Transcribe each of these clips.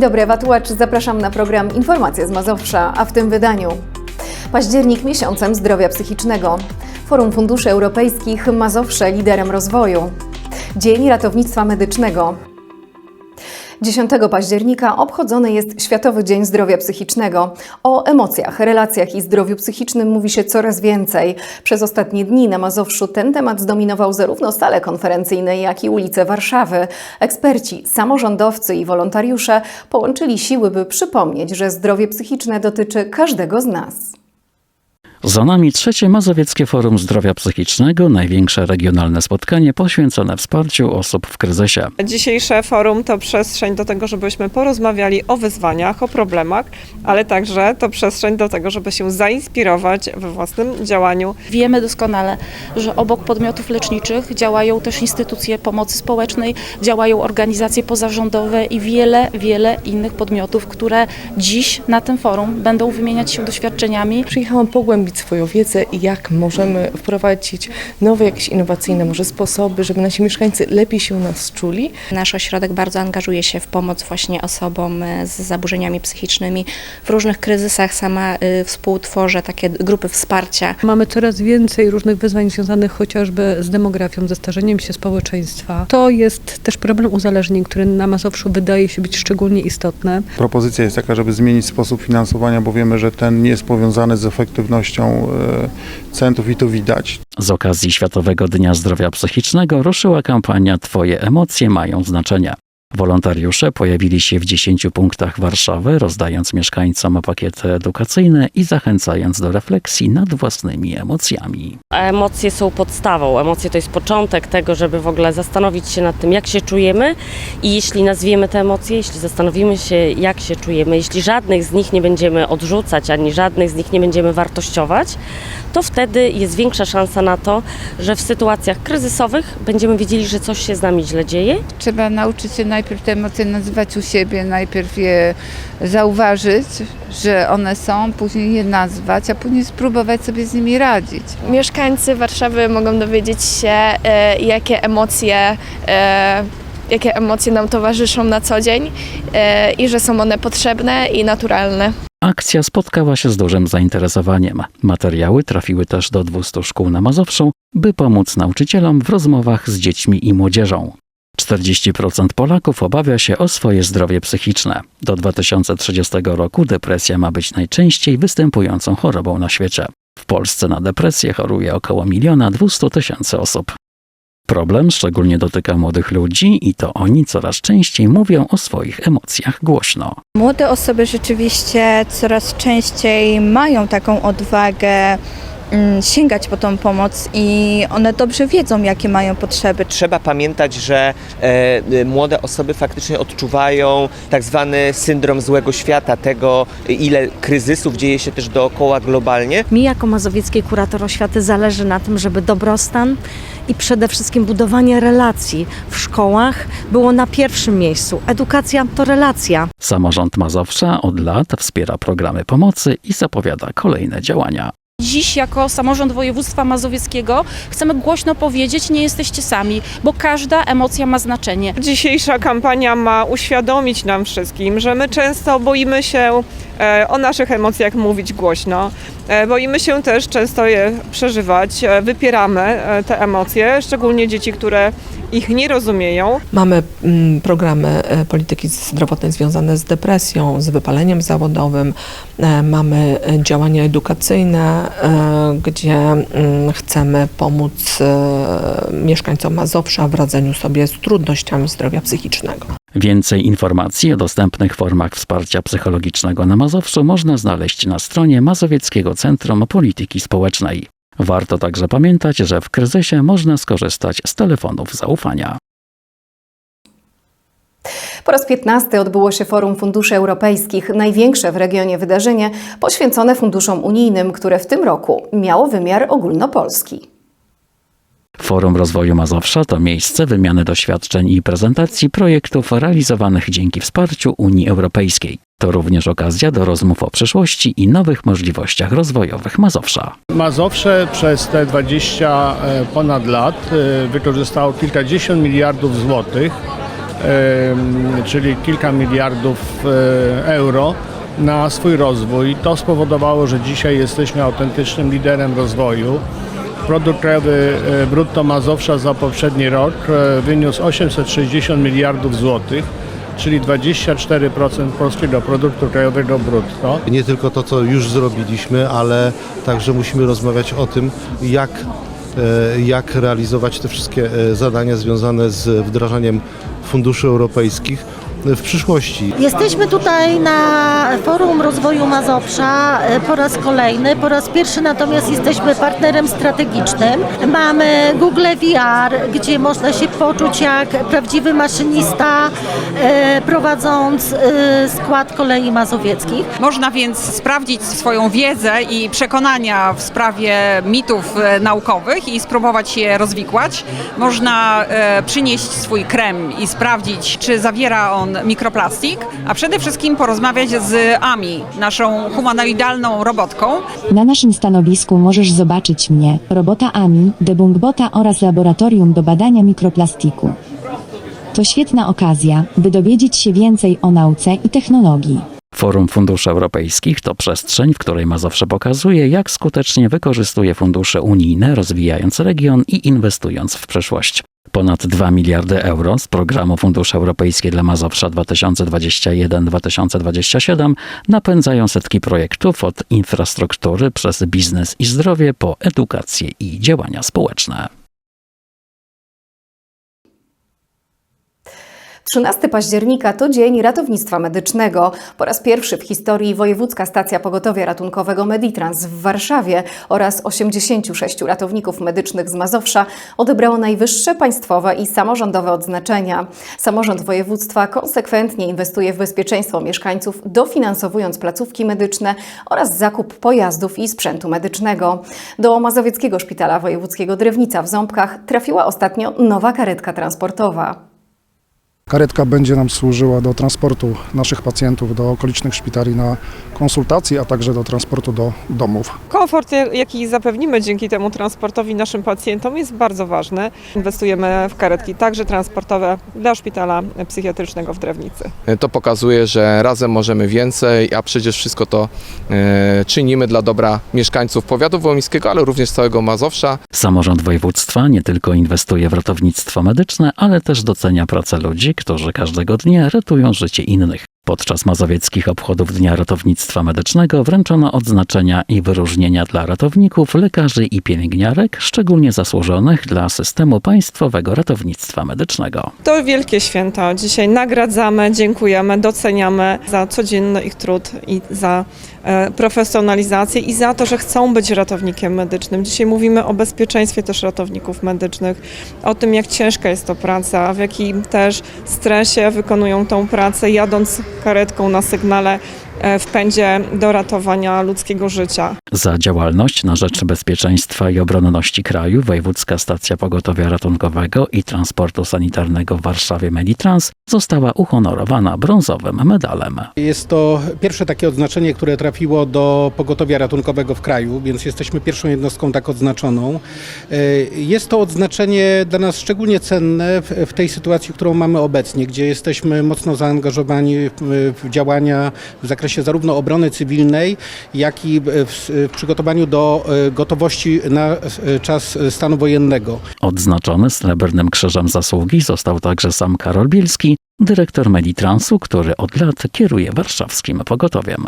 Dzień dobry, Ewa Tułacz. Zapraszam na program Informacje z Mazowsza, a w tym wydaniu Październik miesiącem zdrowia psychicznego. Forum Funduszy Europejskich Mazowsze liderem rozwoju. Dzień Ratownictwa Medycznego. 10 października obchodzony jest Światowy Dzień Zdrowia Psychicznego. O emocjach, relacjach i zdrowiu psychicznym mówi się coraz więcej. Przez ostatnie dni na Mazowszu ten temat zdominował zarówno sale konferencyjne, jak i ulice Warszawy. Eksperci, samorządowcy i wolontariusze połączyli siły, by przypomnieć, że zdrowie psychiczne dotyczy każdego z nas. Za nami trzecie Mazowieckie Forum Zdrowia Psychicznego, największe regionalne spotkanie poświęcone wsparciu osób w kryzysie. Dzisiejsze forum to przestrzeń do tego, żebyśmy porozmawiali o wyzwaniach, o problemach, ale także to przestrzeń do tego, żeby się zainspirować we własnym działaniu. Wiemy doskonale, że obok podmiotów leczniczych działają też instytucje pomocy społecznej, działają organizacje pozarządowe i wiele, wiele innych podmiotów, które dziś na tym forum będą wymieniać się doświadczeniami. Przyjechałam pogłębić swoją wiedzę i jak możemy wprowadzić nowe, jakieś innowacyjne może sposoby, żeby nasi mieszkańcy lepiej się u nas czuli. Nasz ośrodek bardzo angażuje się w pomoc właśnie osobom e, z zaburzeniami psychicznymi. W różnych kryzysach sama y, współtworzę takie grupy wsparcia. Mamy coraz więcej różnych wyzwań związanych chociażby z demografią, ze starzeniem się społeczeństwa. To jest też problem uzależnień, który na Mazowszu wydaje się być szczególnie istotny. Propozycja jest taka, żeby zmienić sposób finansowania, bo wiemy, że ten nie jest powiązany z efektywnością e, centrów i to widać. Z okazji Światowego Dnia Zdrowia Psychicznego ruszyła kampania Twoje emocje mają znaczenie. Wolontariusze pojawili się w 10 punktach Warszawy, rozdając mieszkańcom pakiety edukacyjne i zachęcając do refleksji nad własnymi emocjami. Emocje są podstawą. Emocje to jest początek tego, żeby w ogóle zastanowić się nad tym, jak się czujemy i jeśli nazwiemy te emocje, jeśli zastanowimy się, jak się czujemy, jeśli żadnych z nich nie będziemy odrzucać, ani żadnych z nich nie będziemy wartościować, to wtedy jest większa szansa na to, że w sytuacjach kryzysowych będziemy wiedzieli, że coś się z nami źle dzieje Trzeba nauczyć się najpierw te emocje nazywać u siebie, najpierw je zauważyć, że one są, później je nazwać, a później spróbować sobie z nimi radzić. Mieszkańcy Warszawy mogą dowiedzieć się, e, jakie emocje, e, jakie emocje nam towarzyszą na co dzień e, i że są one potrzebne i naturalne. Akcja spotkała się z dużym zainteresowaniem. Materiały trafiły też do 200 szkół na Mazowszu, by pomóc nauczycielom w rozmowach z dziećmi i młodzieżą. 40% Polaków obawia się o swoje zdrowie psychiczne. Do 2030 roku depresja ma być najczęściej występującą chorobą na świecie. W Polsce na depresję choruje około miliona 200 tysięcy osób. Problem szczególnie dotyka młodych ludzi i to oni coraz częściej mówią o swoich emocjach głośno. Młode osoby rzeczywiście coraz częściej mają taką odwagę sięgać po tą pomoc i one dobrze wiedzą, jakie mają potrzeby. Trzeba pamiętać, że e, młode osoby faktycznie odczuwają tak zwany syndrom złego świata, tego ile kryzysów dzieje się też dookoła globalnie. Mi jako mazowieckiej kurator oświaty zależy na tym, żeby dobrostan i przede wszystkim budowanie relacji w szkołach było na pierwszym miejscu. Edukacja to relacja. Samorząd Mazowsza od lat wspiera programy pomocy i zapowiada kolejne działania. Dziś jako samorząd województwa mazowieckiego chcemy głośno powiedzieć, nie jesteście sami, bo każda emocja ma znaczenie. Dzisiejsza kampania ma uświadomić nam wszystkim, że my często boimy się o naszych emocjach mówić głośno. E, Boimy się też często je przeżywać, e, wypieramy e, te emocje, szczególnie dzieci, które ich nie rozumieją. Mamy mm, programy e, polityki zdrowotnej związane z depresją, z wypaleniem zawodowym. E, Mamy e, działania edukacyjne, e, gdzie mm, chcemy pomóc e, mieszkańcom Mazowsza w radzeniu sobie z trudnościami zdrowia psychicznego. Więcej informacji o dostępnych formach wsparcia psychologicznego na Mazowszu można znaleźć na stronie Mazowieckiego Centrum Polityki Społecznej. Warto także pamiętać, że w kryzysie można skorzystać z telefonów zaufania. Po raz 15 odbyło się Forum Funduszy Europejskich, największe w regionie wydarzenie poświęcone funduszom unijnym, które w tym roku miało wymiar ogólnopolski. Forum Rozwoju Mazowsza to miejsce wymiany doświadczeń i prezentacji projektów realizowanych dzięki wsparciu Unii Europejskiej. To również okazja do rozmów o przyszłości i nowych możliwościach rozwojowych Mazowsza. Mazowsze przez te 20 ponad lat e, wykorzystało kilkadziesiąt miliardów złotych em, czyli kilka miliardów e, euro na swój rozwój. To spowodowało, że dzisiaj jesteśmy autentycznym liderem rozwoju. Produkt krajowy e, brutto Mazowsza za poprzedni rok e, wyniósł 860 miliardów złotych, czyli 24% polskiego produktu krajowego brutto. Nie tylko to, co już zrobiliśmy, ale także musimy rozmawiać o tym, jak, e, jak realizować te wszystkie zadania związane z wdrażaniem funduszy europejskich w przyszłości. Jesteśmy tutaj na Forum Rozwoju Mazowsza e, po raz kolejny. Po raz pierwszy natomiast jesteśmy partnerem strategicznym. Mamy Google VR, gdzie można się poczuć jak prawdziwy maszynista e, prowadząc e, skład kolei mazowieckich. Można więc sprawdzić swoją wiedzę i przekonania w sprawie mitów naukowych i spróbować je rozwikłać. Można przynieść swój krem i sprawdzić, czy zawiera on mikroplastik, a przede wszystkim porozmawiać z AMI, naszą humanoidalną robotką. Na naszym stanowisku możesz zobaczyć mnie, robota AMI, debungbota oraz laboratorium do badania mikroplastiku. To świetna okazja, by dowiedzieć się więcej o nauce i technologii. Forum Funduszy Europejskich to przestrzeń, w której Mazowsze pokazuje, jak skutecznie wykorzystuje fundusze unijne, rozwijając region i inwestując w przyszłość. Ponad 2 miliardy euro z programu Fundusze Europejskie dla Mazowsza 2021-2027 napędzają setki projektów od infrastruktury przez biznes i zdrowie po edukację i działania społeczne. 13 października to Dzień Ratownictwa Medycznego. Po raz pierwszy w historii Wojewódzka Stacja Pogotowia Ratunkowego Meditrans w Warszawie oraz 86 ratowników medycznych z Mazowsza odebrało najwyższe państwowe i samorządowe odznaczenia. Samorząd województwa konsekwentnie inwestuje w bezpieczeństwo mieszkańców, dofinansowując placówki medyczne oraz zakup pojazdów i sprzętu medycznego. Do Mazowieckiego Szpitala Wojewódzkiego Drewnica w Ząbkach trafiła ostatnio nowa karetka transportowa. Karetka będzie nam służyła do transportu naszych pacjentów do okolicznych szpitali na konsultacje, a także do transportu do domów. Komfort, jaki zapewnimy dzięki temu transportowi naszym pacjentom jest bardzo ważny. Inwestujemy w karetki także transportowe dla szpitala psychiatrycznego w Drewnicy. To pokazuje, że razem możemy więcej, a przecież wszystko to e, czynimy dla dobra mieszkańców powiatu wołomińskiego, ale również całego Mazowsza. Samorząd województwa nie tylko inwestuje w ratownictwo medyczne, ale też docenia pracę ludzi, którzy każdego dnia ratują życie innych. Podczas mazowieckich obchodów Dnia Ratownictwa Medycznego wręczono odznaczenia i wyróżnienia dla ratowników, lekarzy i pielęgniarek, szczególnie zasłużonych dla systemu państwowego ratownictwa medycznego. To wielkie święto. Dzisiaj nagradzamy, dziękujemy, doceniamy za codzienny ich trud i za e, profesjonalizację i za to, że chcą być ratownikiem medycznym. Dzisiaj mówimy o bezpieczeństwie też ratowników medycznych, o tym, jak ciężka jest to praca, w jakim też stresie wykonują tą pracę, jadąc karetką na sygnale w pędzie do ratowania ludzkiego życia. Za działalność na rzecz bezpieczeństwa i obronności kraju Wojewódzka Stacja Pogotowia Ratunkowego i Transportu Sanitarnego w Warszawie Meditrans została uhonorowana brązowym medalem. Jest to pierwsze takie odznaczenie, które trafiło do pogotowia ratunkowego w kraju, więc jesteśmy pierwszą jednostką tak odznaczoną. E, Jest to odznaczenie dla nas szczególnie cenne w, tej sytuacji, którą mamy obecnie, gdzie jesteśmy mocno zaangażowani w działania w zakresie zarówno obrony cywilnej, jak i w, w przygotowaniu do e, gotowości na e, czas stanu wojennego. Odznaczony Srebrnym Krzyżem Zasługi został także sam Karol Bielski, dyrektor Meditransu, który od lat kieruje warszawskim pogotowiem.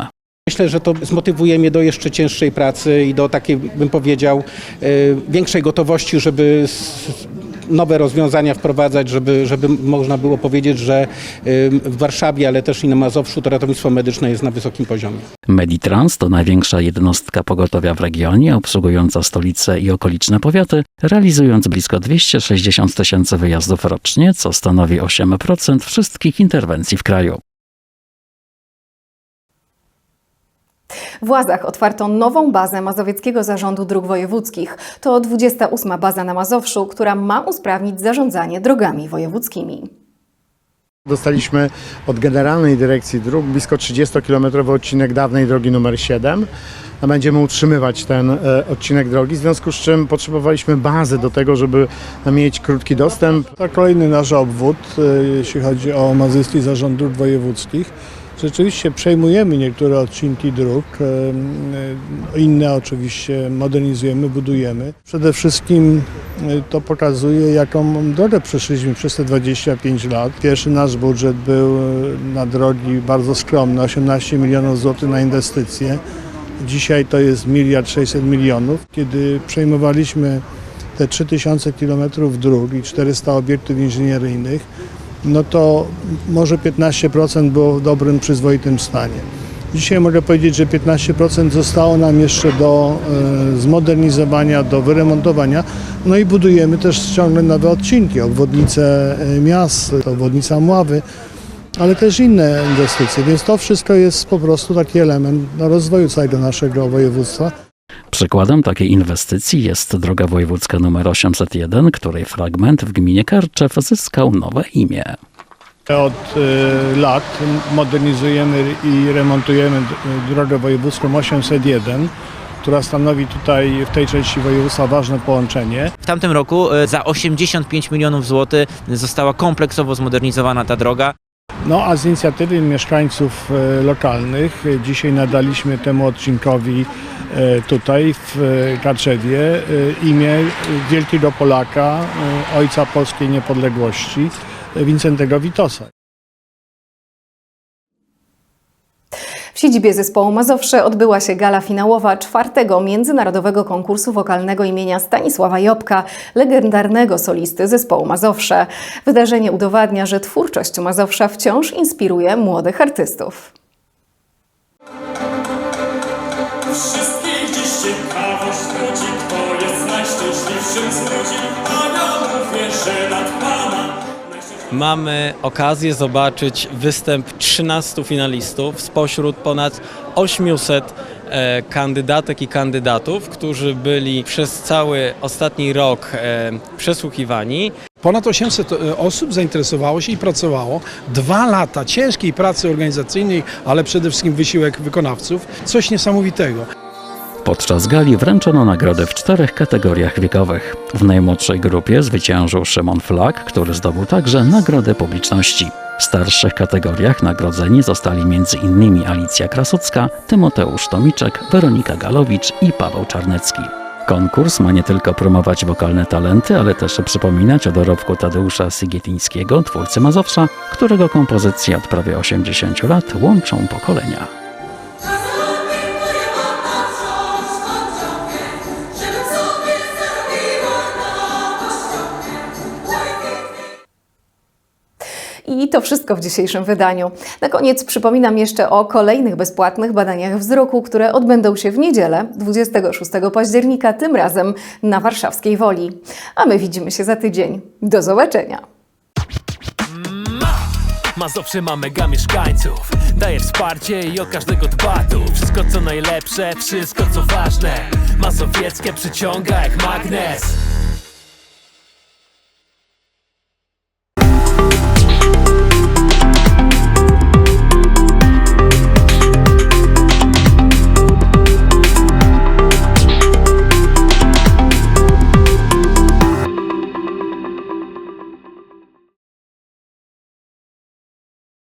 Myślę, że to zmotywuje mnie do jeszcze cięższej pracy i do takiej, bym powiedział, e, większej gotowości, żeby nowe rozwiązania wprowadzać, żeby, żeby można było powiedzieć, że w Warszawie, ale też i na Mazowszu to ratownictwo medyczne jest na wysokim poziomie. Meditrans to największa jednostka pogotowia w regionie, obsługująca stolicę i okoliczne powiaty, realizując blisko 260 tysięcy wyjazdów rocznie, co stanowi 8% wszystkich interwencji w kraju. W Łazach otwarto nową bazę Mazowieckiego Zarządu Dróg Wojewódzkich. To 28. baza na Mazowszu, która ma usprawnić zarządzanie drogami wojewódzkimi. Dostaliśmy od Generalnej Dyrekcji Dróg blisko 30-kilometrowy odcinek dawnej drogi numer 7. A Będziemy utrzymywać ten e, odcinek drogi, w związku z czym potrzebowaliśmy bazy do tego, żeby mieć krótki dostęp. To kolejny nasz obwód, e, jeśli chodzi o Mazyjski Zarząd Dróg Wojewódzkich. Rzeczywiście przejmujemy niektóre odcinki dróg, e, inne oczywiście modernizujemy, budujemy. Przede wszystkim e, to pokazuje, jaką drogę przeszliśmy przez te 25 lat. Pierwszy nasz budżet był e, na drogi bardzo skromny, 18 milionów złotych na inwestycje. Dzisiaj to jest miliard 600 milionów. Kiedy przejmowaliśmy te 3000 kilometrów dróg i 400 obiektów inżynieryjnych, no to może 15% było w dobrym, przyzwoitym stanie. Dzisiaj mogę powiedzieć, że 15% zostało nam jeszcze do e, zmodernizowania, do wyremontowania. No i budujemy też ciągle nowe odcinki, obwodnice e, miast, obwodnica Mławy, ale też inne inwestycje. Więc to wszystko jest po prostu taki element no, rozwoju całego naszego województwa. Przykładem takiej inwestycji jest droga wojewódzka nr 801, której fragment w gminie Karczew zyskał nowe imię. Od y, lat modernizujemy i remontujemy drogę wojewódzką 801, która stanowi tutaj w tej części województwa ważne połączenie. W tamtym roku e, za 85 milionów złotych została kompleksowo zmodernizowana ta droga. No a z inicjatywy mieszkańców e, lokalnych e, dzisiaj nadaliśmy temu odcinkowi e, tutaj w e, Karczewie e, imię wielkiego Polaka, ojca polskiej niepodległości, Wincentego Witosa. W siedzibie zespołu Mazowsze odbyła się gala finałowa czwartego międzynarodowego konkursu wokalnego imienia Stanisława Jobka, legendarnego solisty zespołu Mazowsze. Wydarzenie udowadnia, że twórczość Mazowsza wciąż inspiruje młodych artystów. Wszystkich dziś ciekawość budzi, kto jest najszczęśliwszym z ludzi, a ja mówię, że nad Pana. Mamy okazję zobaczyć występ 13 finalistów spośród ponad 800 e, kandydatek i kandydatów, którzy byli przez cały ostatni rok e, przesłuchiwani. Ponad 800 osób zainteresowało się i pracowało. Dwa lata ciężkiej pracy organizacyjnej, ale przede wszystkim wysiłek wykonawców. Coś niesamowitego. Podczas gali wręczono nagrody w czterech kategoriach wiekowych. W najmłodszej grupie zwyciężył Szymon Flak, który zdobył także nagrodę publiczności. W starszych kategoriach nagrodzeni zostali m.in. Alicja Krasocka, Tymoteusz Tomiczek, Weronika Galowicz i Paweł Czarnecki. Konkurs ma nie tylko promować wokalne talenty, ale też przypominać o dorobku Tadeusza Sygietińskiego, twórcy Mazowsza, którego kompozycje od prawie 80 lat łączą pokolenia. I to wszystko w dzisiejszym wydaniu. Na koniec przypominam jeszcze o kolejnych bezpłatnych badaniach wzroku, które odbędą się w niedzielę 26 października, tym razem na Warszawskiej Woli. A my widzimy się za tydzień. Do zobaczenia! Mazowsze ma mega mieszkańców Daje wsparcie i o każdego dba tu Wszystko co najlepsze, wszystko co ważne Mazowieckie przyciąga jak magnes